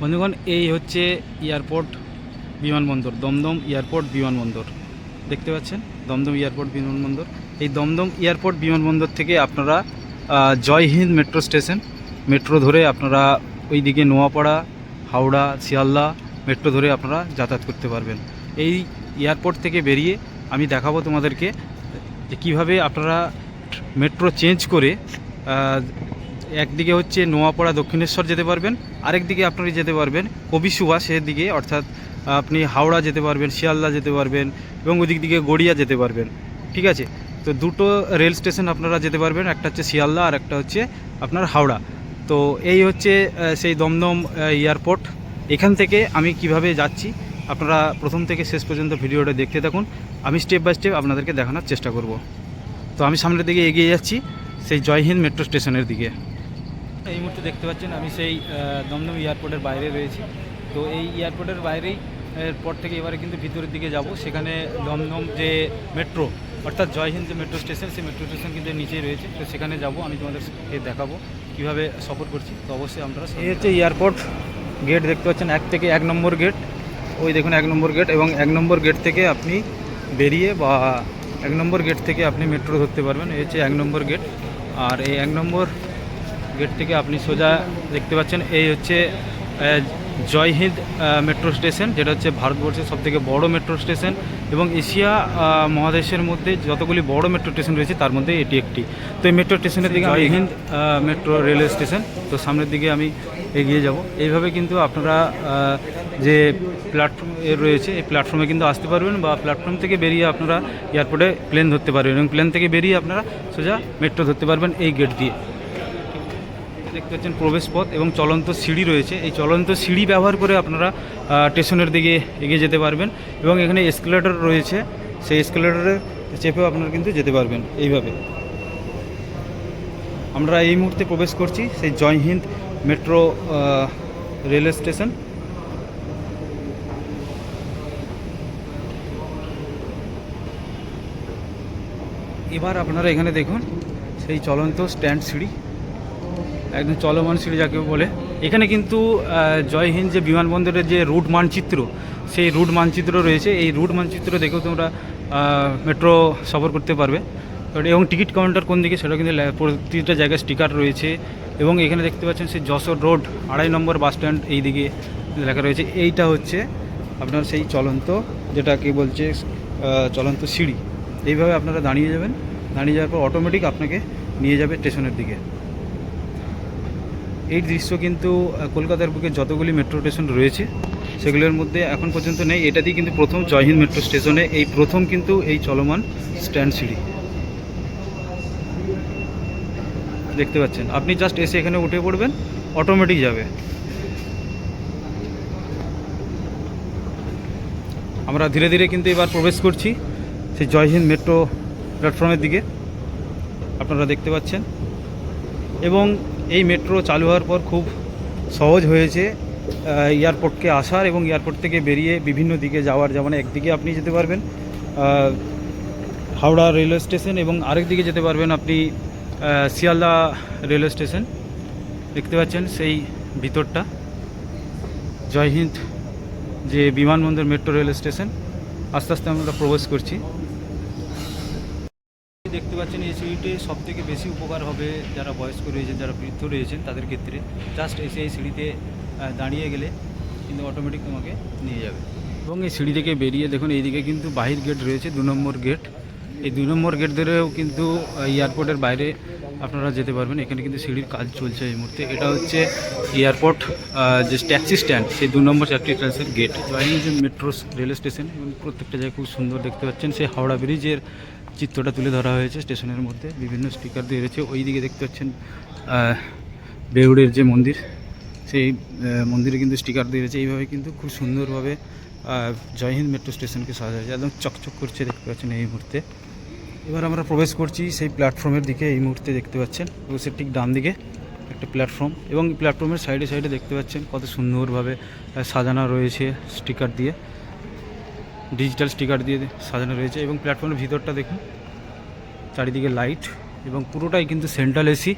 বন্ধুগণ, এই হচ্ছে এয়ারপোর্ট বিমানবন্দর, দমদম এয়ারপোর্ট বিমানবন্দর। দেখতে পাচ্ছেন? দমদম এয়ারপোর্ট বিমানবন্দর। এই দমদম এয়ারপোর্ট বিমানবন্দর থেকে আপনারা Jai Hind metro station, metro ধরে আপনারা ওইদিকে নোয়াপাড়া, হাওড়া, শিয়ালদা মেট্রো ধরে আপনারা যাতায়াত করতে পারবেন। এই এয়ারপোর্ট থেকে বেরিয়ে আমি দেখাবো তোমাদেরকে যে কীভাবে আপনারা মেট্রো চেঞ্জ করে একদিকে হচ্ছে নোয়াপাড়া দক্ষিণেশ্বর যেতে পারবেন আরেকদিকে আপনারা যেতে পারবেন কবি সুভাষের দিকে, অর্থাৎ আপনি হাওড়া যেতে পারবেন, শিয়ালদা যেতে পারবেন এবং ওদিক দিকে গড়িয়া যেতে পারবেন, ঠিক আছে? তো দুটো রেল স্টেশন আপনারা যেতে পারবেন, একটা হচ্ছে শিয়ালদা আর একটা হচ্ছে আপনার হাওড়া। তো এই হচ্ছে সেই দমদম এয়ারপোর্ট। এখান থেকে আমি কীভাবে যাচ্ছি, আপনারা প্রথম থেকে শেষ পর্যন্ত ভিডিওটা দেখতে থাকুন। আমি স্টেপ বাই স্টেপ আপনাদেরকে দেখানোর চেষ্টা করব। তো আমি সামনের দিকে এগিয়ে যাচ্ছি, সেই জয় হিন্দ মেট্রো স্টেশনের দিকে। দেখতে পাচ্ছেন, আমি সেই দমদম এয়ারপোর্টের বাইরে রয়েছি। তো এই এয়ারপোর্টের বাইরেই, এরপর থেকে এবারে কিন্তু ভিতরের দিকে যাব। সেখানে দমদম যে মেট্রো, অর্থাৎ জয় হিন্দ যে মেট্রো স্টেশন, সেই মেট্রো স্টেশন কিন্তু নিচেই রয়েছে। তো সেখানে যাব, আমি তোমাদেরকে দেখাবো কীভাবে সফর করছি। তো অবশ্যই আমরা এই হচ্ছে এয়ারপোর্ট গেট, দেখতে পাচ্ছেন, এক থেকে এক নম্বর গেট। ওই দেখুন, এক নম্বর গেট এবং এক নম্বর গেট থেকে আপনি বেরিয়ে বা এক নম্বর গেট থেকে আপনি মেট্রো ধরতে পারবেন। এই হচ্ছে এক নম্বর গেট। আর এই এক নম্বর গেট থেকে আপনি সোজা দেখতে পাচ্ছেন এই হচ্ছে জয় হিন্দ মেট্রো স্টেশন যেটা হচ্ছে ভারতবর্ষের সবথেকে বড় মেট্রো স্টেশন এবং এশিয়া মহাদেশের মধ্যে যতগুলি বড় মেট্রো স্টেশন রয়েছে তার মধ্যে এটি একটি। তো এই মেট্রো স্টেশনের দিকে Jai Hind. Metro railway station তো সামনের দিকে আমি এগিয়ে যাব। এইভাবে কিন্তু আপনারা যে প্ল্যাটফর্ম রয়েছে এই প্ল্যাটফর্মে কিন্তু আসতে পারবেন বা প্ল্যাটফর্ম থেকে বেরিয়ে আপনারা এয়ারপোর্টে প্লেন ধরতে পারবেন এবং প্লেন থেকে বেরিয়ে আপনারা সোজা মেট্রো ধরতে পারবেন এই গেট দিয়ে। দেখতে পাচ্ছেন প্রবেশ পথ এবং চলন্ত সিঁড়ি রয়েছে। এই চলন্ত সিঁড়ি ব্যবহার করে আপনারা স্টেশনের দিকে এগিয়ে যেতে পারবেন এবং এখানে এসকেলেটর রয়েছে। সেই এসকেলেটরে চেপেও আপনারা কিন্তু যেতে পারবেন এইভাবে। আমরা এই মুহূর্তে প্রবেশ করছি সেই Jai Hind metro railway station এবার আপনারা এখানে দেখুন সেই চলন্ত স্ট্যান্ড সিঁড়ি। একদম চলমান সিঁড়ি যাকে বলে। এখানে কিন্তু জয় হিন্দ যে বিমানবন্দরের যে রুট মানচিত্র, সেই রুট মানচিত্র রয়েছে। এই রুট মানচিত্র দেখেও তোমরা মেট্রো সফর করতে পারবে। এবং টিকিট কাউন্টার কোন দিকে, সেটা কিন্তু প্রতিটা জায়গায় স্টিকার রয়েছে। এবং এখানে দেখতে পাচ্ছেন সেই যশোর রোড, আড়াই নম্বর বাস স্ট্যান্ড এই দিকে লেখা রয়েছে। এইটা হচ্ছে আপনার সেই চলন্ত যেটা কি বলছে চলন্ত সিঁড়ি। এইভাবে আপনারা দাঁড়িয়ে যাবেন। দাঁড়িয়ে যাওয়ার পর অটোমেটিক আপনাকে নিয়ে যাবে স্টেশনের দিকে। এই দৃশ্য কিন্তু কলকাতার বুকে যতগুলি মেট্রো স্টেশন রয়েছে, সেগুলোর মধ্যে এখন পর্যন্ত নেই। এটাতেই কিন্তু প্রথম জয়হিন্দ মেট্রো স্টেশনে এই প্রথম কিন্তু এই চলমান স্ট্যান্ড সিঁড়ি। দেখতে পাচ্ছেন, আপনি জাস্ট এসে এখানে উঠে পড়বেন অটোমেটিক যাবে। আমরা ধীরে ধীরে কিন্তু এবার প্রবেশ করছি সেই জয়হিন্দ মেট্রো প্ল্যাটফর্মের দিকে। আপনারা দেখতে পাচ্ছেন। এবং এই মেট্রো চালু হওয়ার পর খুব সহজ হয়েছে এয়ারপোর্টকে আসার এবং এয়ারপোর্ট থেকে বেরিয়ে বিভিন্ন দিকে যাওয়ার। যেমন একদিকে আপনি যেতে পারবেন হাওড়া রেলওয়ে স্টেশন এবং আরেক দিকে যেতে পারবেন আপনি শিয়ালদা রেলওয়ে স্টেশন দেখতে পাচ্ছেন সেই ভিতরটা। জয় হিন্দ যে বিমানবন্দর মেট্রো রেল স্টেশন আস্তে আস্তে আমরা প্রবেশ করছি। সিঁড়িটি সব থেকে বেশি উপকার হবে যারা বয়স্ক রয়েছেন, যারা বৃদ্ধ রয়েছেন তাদের ক্ষেত্রে। জাস্ট এসে এই সিঁড়িতে দাঁড়িয়ে গেলে কিন্তু অটোমেটিক তোমাকে নিয়ে যাবে। এবং এই সিঁড়ি থেকে বেরিয়ে দেখুন, এইদিকে কিন্তু বাহির গেট রয়েছে, দু নম্বর গেট। এই দু নম্বর গেট ধরেও কিন্তু এয়ারপোর্টের বাইরে আপনারা যেতে পারবেন। এখানে কিন্তু সিঁড়ির কাজ চলছে এই মুহূর্তে। এটা হচ্ছে এয়ারপোর্ট যে ট্যাক্সি স্ট্যান্ড, সেই দু নম্বর ট্যাক্সি স্ট্যান্ডের গেট। জয়নি যে মেট্রো রেলওয়ে স্টেশন, এবং প্রত্যেকটা জায়গায় খুব সুন্দর দেখতে পাচ্ছেন, সেই হাওড়া ব্রিজের চিত্রটা তুলে ধরা হয়েছে স্টেশনের মধ্যে, বিভিন্ন স্টিকার দিয়ে রয়েছে ওই দিকে দেখতে পাচ্ছেন বেউড়ের যে মন্দির, সেই মন্দিরে কিন্তু স্টিকার দিয়ে রয়েছে এইভাবে কিন্তু খুব সুন্দরভাবে জয় হিন্দ মেট্রো স্টেশনকে সাজা হয়েছে। একদম চকচক করছে দেখতে পাচ্ছেন এই মুহূর্তে। এবার আমরা প্রবেশ করছি সেই প্ল্যাটফর্মের দিকে, এই মুহূর্তে দেখতে পাচ্ছেন। এবং সে ঠিক ডান দিকে একটা প্ল্যাটফর্ম এবং প্ল্যাটফর্মের সাইডে সাইডে দেখতে পাচ্ছেন কত সুন্দরভাবে সাজানো রয়েছে স্টিকার দিয়ে। ডিজিটাল স্টিকার দিয়ে সাজানো রয়েছে এবং প্ল্যাটফর্মের ভিতরটা দেখুন, চারিদিকে লাইট এবং পুরোটাই কিন্তু সেন্ট্রাল এসি,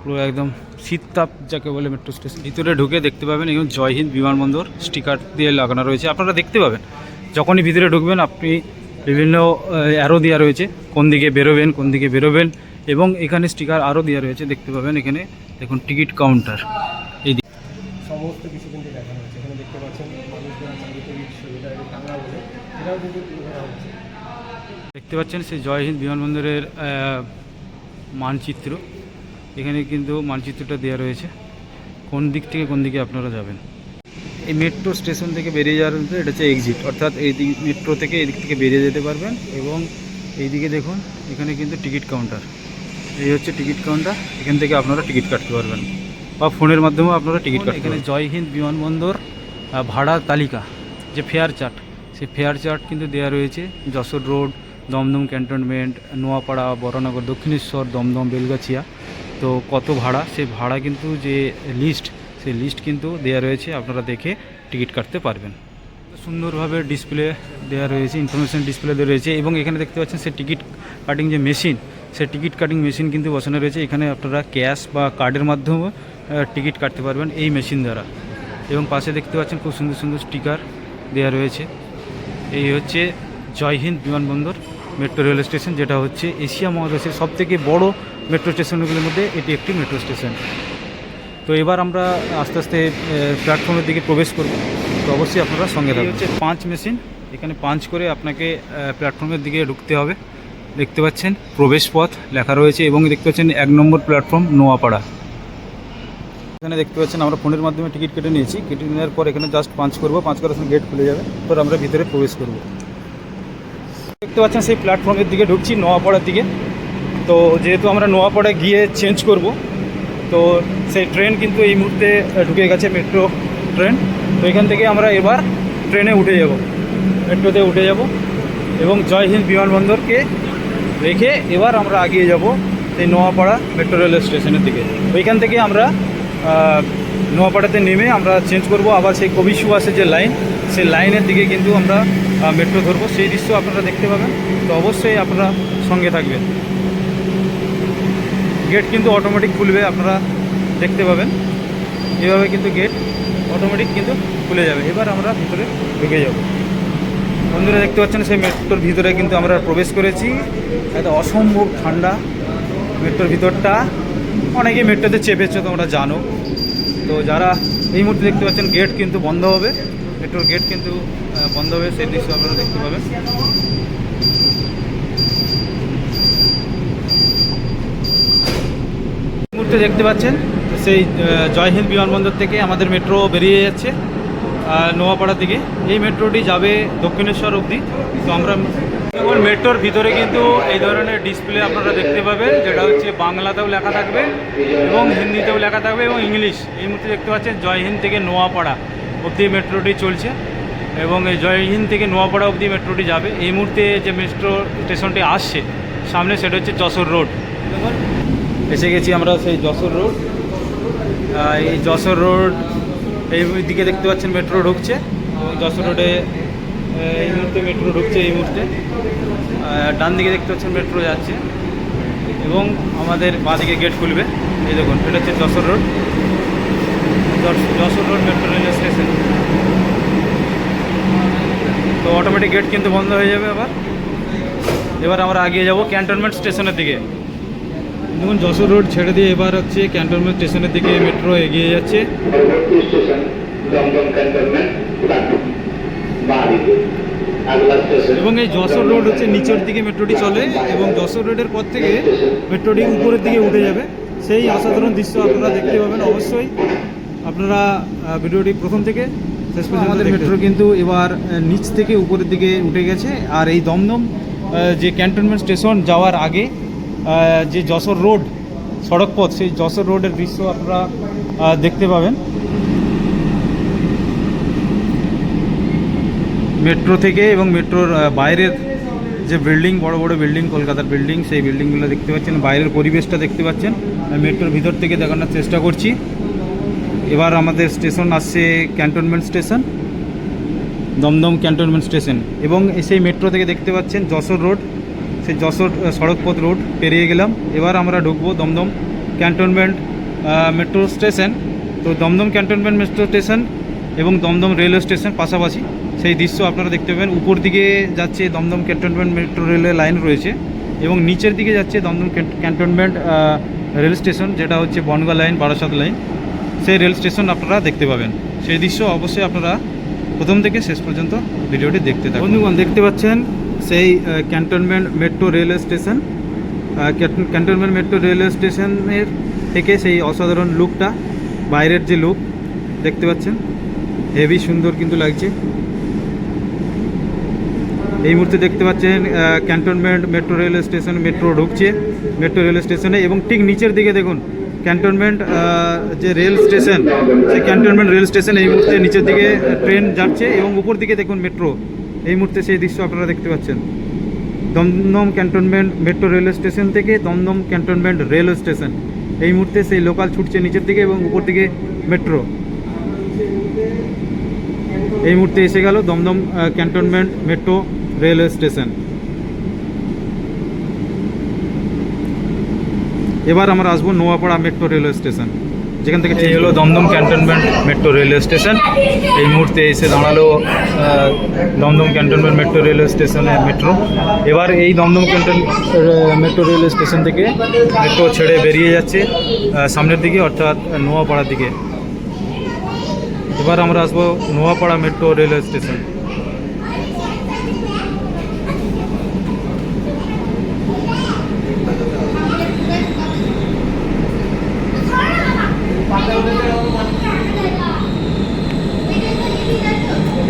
পুরো একদম শীততাপ যাকে বলে মেট্রো স্টেশন। ভিতরে ঢুকে দেখতে পাবেন এবং জয় হিন্দ বিমানবন্দর স্টিকার দিয়ে লাগানো রয়েছে। আপনারা দেখতে পাবেন, যখনই ভিতরে ঢুকবেন আপনি বিভিন্ন অ্যারো দেওয়া রয়েছে, কোন দিকে বেরোবেন, কোন দিকে বেরোবেন এবং এখানে স্টিকার আরও দেওয়া রয়েছে, দেখতে পাবেন এখানে। দেখুন, টিকিট কাউন্টার সেটাও কিন্তু তুলে ধরা হচ্ছে? দেখতে পাচ্ছেন সেই জয় হিন্দ বিমানবন্দরের মানচিত্র। এখানে কিন্তু মানচিত্রটা দেওয়া রয়েছে। কোন দিক থেকে কোন দিকে আপনারা যাবেন? এই মেট্রো স্টেশন থেকে বেরিয়ে যাওয়ার মধ্যে এটা হচ্ছে এক্সিট অর্থাৎ এই দিক মেট্রো থেকে এই দিক থেকে বেরিয়ে যেতে পারবেন এবং এই দিকে দেখুন এখানে কিন্তু টিকিট কাউন্টার। এই হচ্ছে টিকিট কাউন্টার। এখান থেকে আপনারা টিকিট কাটতে পারবেন। বা ফোনের মাধ্যমেও আপনারা টিকিট কাটতে এখানে জয় হিন্দ বিমানবন্দর ভাড়া তালিকা যে ফেয়ার চার্ট সেই ফেয়ার চার্ট কিন্তু দেওয়া রয়েছে। Jessore road, Dum Dum cantonment, Noapara Baranagar Dakshineswar, Dum Dum, Belgachia. তো কত ভাড়া? সেই ভাড়া কিন্তু যে লিস্ট সেই লিস্ট কিন্তু দেওয়া রয়েছে। আপনারা দেখে টিকিট কাটতে পারবেন। সুন্দরভাবে ডিসপ্লে দেওয়া রয়েছে ইনফরমেশন ডিসপ্লে দেওয়া রয়েছে এবং এখানে দেখতে পাচ্ছেন সে টিকিট কাটিং যে মেশিন সে টিকিট কাটিং মেশিন কিন্তু বসানো রয়েছে। এখানে আপনারা ক্যাশ বা কার্ডের মাধ্যমে টিকিট কাটতে পারবেন এই মেশিন দ্বারা। এবং পাশে দেখতে পাচ্ছেন খুব সুন্দর সুন্দর স্টিকার দেওয়া রয়েছে। এই হচ্ছে জয় হিন্দ বিমানবন্দর মেট্রো রেল স্টেশন যেটা হচ্ছে এশিয়া মহাদেশের সবথেকে বড় মেট্রো স্টেশনগুলির মধ্যে এটি একটি মেট্রো স্টেশন। তো এবার আমরা আস্তে আস্তে প্ল্যাটফর্মের দিকে প্রবেশ করব। তো অবশ্যই আপনারা সঙ্গে থাকবেন হচ্ছে পাঁচ মেশিন। এখানে পাঁচ করে আপনাকে প্ল্যাটফর্মের দিকে ঢুকতে হবে। দেখতে পাচ্ছেন প্রবেশ পথ লেখা রয়েছে এবং দেখতে পাচ্ছেন এক নম্বর প্ল্যাটফর্ম নোয়াপাড়া। এখানে দেখতে পাচ্ছেন আমরা ফোনের মাধ্যমে টিকিট কেটে নিয়েছি। কেটে নেওয়ার পর এখানে জাস্ট পাঁচ করব পাঁচ করার সময় গেট খুলে যাবে। তারপর আমরা ভিতরে প্রবেশ করব। দেখতে পাচ্ছেন সেই প্ল্যাটফর্মের দিকে ঢুকছি, নোয়াপাড়ার দিকে। তো যেহেতু আমরা নোয়াপাড়ায় গিয়ে চেঞ্জ করব, তো সেই ট্রেন কিন্তু এই মুহূর্তে ঢুকে গেছে মেট্রো ট্রেন তো এখান থেকে আমরা এবার ট্রেনে উঠে যাব। মেট্রোতে উঠে যাব এবং জয় হিন্দ বিমানবন্দরকে রেখে এবার আমরা আগিয়ে যাব এই নোয়াপাড়া মেট্রো রেল স্টেশনের দিকে। ওইখান থেকে আমরা নোয়াপাড়াতে নেমে আমরা চেঞ্জ করব। আবার সেই কবি সুভাষের যে লাইন সেই লাইনের দিকে কিন্তু আমরা মেট্রো ধরবো। সেই দৃশ্য আপনারা দেখতে পাবেন। তো অবশ্যই আপনারা সঙ্গে থাকবেন। গেট কিন্তু অটোমেটিক খুলবে, আপনারা দেখতে পাবেন। এভাবে কিন্তু গেট অটোমেটিক কিন্তু খুলে যাবে। এবার আমরা ভিতরে ঢুকে যাব। বন্ধুরা, দেখতে পাচ্ছেন সেই মেট্রোর ভিতরে কিন্তু আমরা প্রবেশ করেছি। একটা অসম্ভব ঠান্ডা মেট্রোর ভিতরটা। অনেকে মেট্রোতে চেপেছো তোমরা জানো। তো যারা এই মুহূর্তে দেখতে পাচ্ছেন গেট কিন্তু বন্ধ হবে। মেট্রোর গেট কিন্তু বন্ধ হবে সেই দৃশ্য আপনারা দেখতে পাবেন। এই মুহূর্তে দেখতে পাচ্ছেন সেই আহ, জয় হিন্দ বিমানবন্দর থেকে আমাদের মেট্রো বেরিয়ে যাচ্ছে আহ, নোয়াপাড়ার দিকে। এই মেট্রোটি যাবে দক্ষিণেশ্বর অবধি তো আমরা এবং মেট্রোর ভিতরে কিন্তু এই ধরনের ডিসপ্লে আপনারা দেখতে পাবেন, যেটা হচ্ছে বাংলাতেও লেখা থাকবে এবং হিন্দিতেও লেখা থাকবে এবং ইংলিশ। এই মুহূর্তে দেখতে পাচ্ছেন জয় হিন্দ থেকে নোয়াপাড়া অবধি মেট্রোটি চলছে এবং এই জয় হিন্দ থেকে নোয়াপাড়া অবধি মেট্রোটি যাবে। এই মুহূর্তে যে মেট্রো স্টেশনটি আসছে, সামনে সেটা হচ্ছে যশোর রোড। এসে গেছি আমরা সেই যশোর রোড। এই যশোর রোড, এই দিকে দেখতে পাচ্ছেন মেট্রো ঢুকছে। এবং যশোর রোডে এই মুহূর্তে মেট্রো ঢুকছে এই মুহূর্তে। ডান দিকে দেখতে পাচ্ছেন মেট্রো যাচ্ছে এবং আমাদের বাঁ দিকে গেট খুলবে। এই দেখুন এটা হচ্ছে যশোর রোড যশ- Jessore road metro rail station তো অটোমেটিক গেট কিন্তু বন্ধ হয়ে যাবে আবার। এবার আমরা আগিয়ে যাব ক্যান্টনমেন্ট স্টেশনের দিকে। দেখুন যশোর রোড ছেড়ে দিয়ে এবার হচ্ছে ক্যান্টনমেন্ট স্টেশনের দিকে মেট্রো এগিয়ে যাচ্ছে। এবং এই যশোর রোড হচ্ছে নিচের দিকে মেট্রোটি চলে এবং যশোর রোডের পর থেকে মেট্রোটি উপরের দিকে উঠে যাবে। সেই অসাধারণ দৃশ্য আপনারা দেখতে পাবেন। অবশ্যই আপনারা ভিডিওটি প্রথম থেকে শেষ পর্যন্ত আমাদের মেট্রো কিন্তু এবার নিচ থেকে উপরের দিকে উঠে গেছে আর এই দমদম যে ক্যান্টনমেন্ট স্টেশন যাওয়ার আগে যে যশোর রোড সড়কপথ সেই যশোর রোডের দৃশ্য আপনারা দেখতে পাবেন। মেট্রো থেকে এবং মেট্রোর বাইরের যে বিল্ডিং বড় বড় বিল্ডিং কলকাতার বিল্ডিং সেই বিল্ডিংগুলো দেখতে পাচ্ছেন। বাইরের পরিবেশটা দেখতে পাচ্ছেন। মেট্রোর ভিতর থেকে দেখানোর চেষ্টা করছি। এবার আমাদের স্টেশন আসছে cantonment station Dum Dum cantonment station এবং সেই মেট্রো থেকে দেখতে পাচ্ছেন যশোর রোড সেই যশোর সড়কপথ রোড পেরিয়ে গেলাম। এবার আমরা ঢুকবো দমদম ক্যান্টনমেন্ট মেট্রো স্টেশন তো দমদম ক্যান্টনমেন্ট মেট্রো স্টেশন এবং দমদম রেলওয়ে স্টেশন পাশাপাশি। সেই দৃশ্য আপনারা দেখতে পাবেন। উপর দিকে যাচ্ছে দমদম ক্যান্টনমেন্ট মেট্রো রেলের লাইন রয়েছে এবং নিচের দিকে যাচ্ছে দমদম ক্যান্ট- ক্যান্টনমেন্ট রেল স্টেশন, যেটা হচ্ছে বনগা লাইন, বারাসাত লাইন। সেই রেল স্টেশন আপনারা দেখতে পাবেন। সেই দৃশ্য অবশ্যই আপনারা প্রথম থেকে শেষ পর্যন্ত ভিডিওটি দেখতে থাকুন। বন্ধুগণ, দেখতে পাচ্ছেন সেই cantonment metro railway station. Cantonment metro railway স্টেশনের থেকে সেই অসাধারণ লুকটা, বাইরের যে লুক, দেখতে পাচ্ছেন। হেভি সুন্দর কিন্তু লাগছে। এই মুহূর্তে দেখতে পাচ্ছেন cantonment metro rail station metro ঢুকছে মেট্রো রেল স্টেশনে এবং ঠিক নিচের দিকে দেখুন ক্যান্টনমেন্ট যে রেল স্টেশন সেই ক্যান্টনমেন্ট রেল স্টেশন এই মুহূর্তে নিচের দিকে ট্রেন যাচ্ছে এবং উপর দিকে দেখুন মেট্রো এই মুহূর্তে সেই দৃশ্য আপনারা দেখতে পাচ্ছেন। Dum Dum cantonment metro railway station থেকে দমদম ক্যান্টনমেন্ট রেলওয়ে স্টেশন এই মুহূর্তে সেই লোকাল ছুটছে নিচের দিকে এবং উপর দিকে মেট্রো এই মুহূর্তে এসে গেল Dum Dum cantonment metro railway station এবার আমরা আসব নোয়াপাড়া মেট্রো রেলওয়ে স্টেশন যেখান থেকে এই হলো Dum Dum cantonment metro railway station এই মুহূর্তে এসে দাঁড়াল দমদম ক্যান্টনমেন্ট মেট্রো রেলওয়ে স্টেশনের মেট্রো এবার এই Dum Dum canton metro railway station থেকে মেট্রো ছেড়ে বেরিয়ে যাচ্ছে সামনের দিকে, অর্থাৎ নোয়াপাড়ার দিকে। এবার আমরা আসব নোয়াপাড়া মেট্রো রেলওয়ে স্টেশন।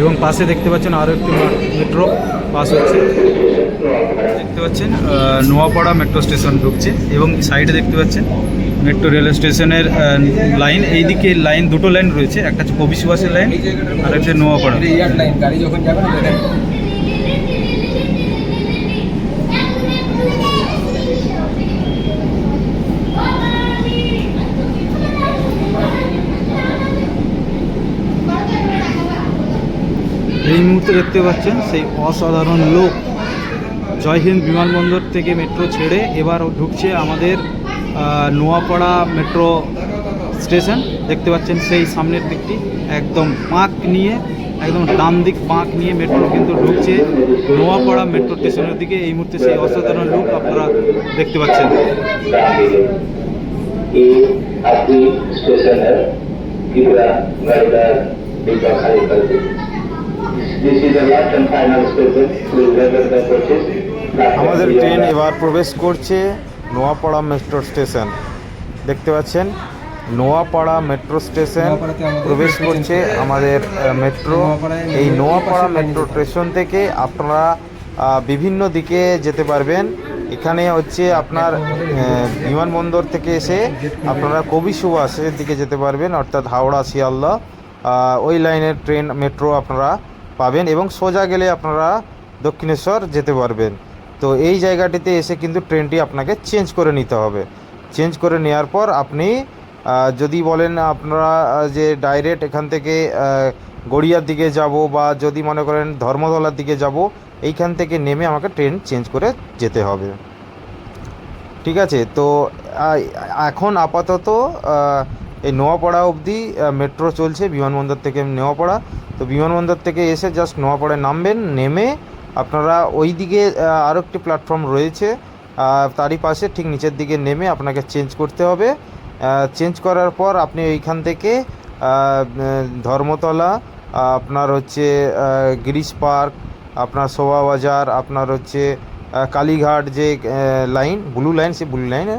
এবং পাশে দেখতে পাচ্ছেন আরও একটি মেট্রো পাস হচ্ছে। দেখতে পাচ্ছেন নোয়াপাড়া মেট্রো স্টেশন ঢুকছে এবং সাইডে দেখতে পাচ্ছেন মেট্রো রেল স্টেশনের লাইন এইদিকে লাইন দুটো লাইন রয়েছে, একটা হচ্ছে কবি লাইন আর একটা নোয়াপাড়া। মুহূর্তে দেখতে পাচ্ছেন সেই অসাধারণ লোক। জয় হিন্দ বিমানবন্দর থেকে মেট্রো ছেড়ে এবার ঢুকছে আমাদের নোয়াপাড়া মেট্রো স্টেশন। দেখতে পাচ্ছেন সেই সামনের দিকটি, একদম পাঁক নিয়ে, একদম ডান দিক পাঁক নিয়ে মেট্রো কিন্তু ঢুকছে নোয়াপাড়া মেট্রো স্টেশনের দিকে। এই মুহূর্তে সেই অসাধারণ লুক আপনারা দেখতে পাচ্ছেন। ये আমাদের ট্রেন এবার প্রবেশ করছে নোয়াপাড়া মেট্রো স্টেশন দেখতে পাচ্ছেন? নোয়াপাড়া মেট্রো স্টেশন প্রবেশ করছে আমাদের মেট্রো এই নোয়াপাড়া মেট্রো স্টেশন থেকে আপনারা বিভিন্ন দিকে যেতে পারবেন। এখানে হচ্ছে আপনার বিমানবন্দর থেকে এসে আপনারা কবি সুভাষের দিকে যেতে পারবেন, অর্থাৎ হাওড়া শিয়ালদা ওই লাইনের ট্রেন মেট্রো আপনারা পাবেন এবং সোজা গেলে আপনারা দক্ষিণেশ্বর যেতে পারবেন। তো এই জায়গাটিতে এসে কিন্তু ট্রেনটি আপনাকে চেঞ্জ করে নিতে হবে। চেঞ্জ করে নেওয়ার পর আপনি যদি বলেন আপনারা যে ডাইরেক্ট এখান থেকে গড়িয়ার দিকে যাব বা যদি মনে করেন ধর্মতলার দিকে যাব, এইখান থেকে নেমে আমাকে ট্রেন চেঞ্জ করে যেতে হবে। ঠিক আছে? তো এখন আপাতত এই নোয়াপাড়া অবধি মেট্রো চলছে, বিমানবন্দর থেকে নোয়াপাড়া। তো বিমানবন্দর থেকে এসে জাস্ট নোয়াপাড়ায় নামবেন, নেমে আপনারা ওই দিকে আরও একটি প্ল্যাটফর্ম রয়েছে। তারই পাশে ঠিক নিচের দিকে নেমে আপনাকে চেঞ্জ করতে হবে। চেঞ্জ করার পর আপনি ওইখান থেকে ধর্মতলা আপনার হচ্ছে গিরিশ পার্ক, আপনার শোভা বাজার আপনার হচ্ছে কালীঘাট যে লাইন ব্লু লাইন সেই ব্লু লাইনে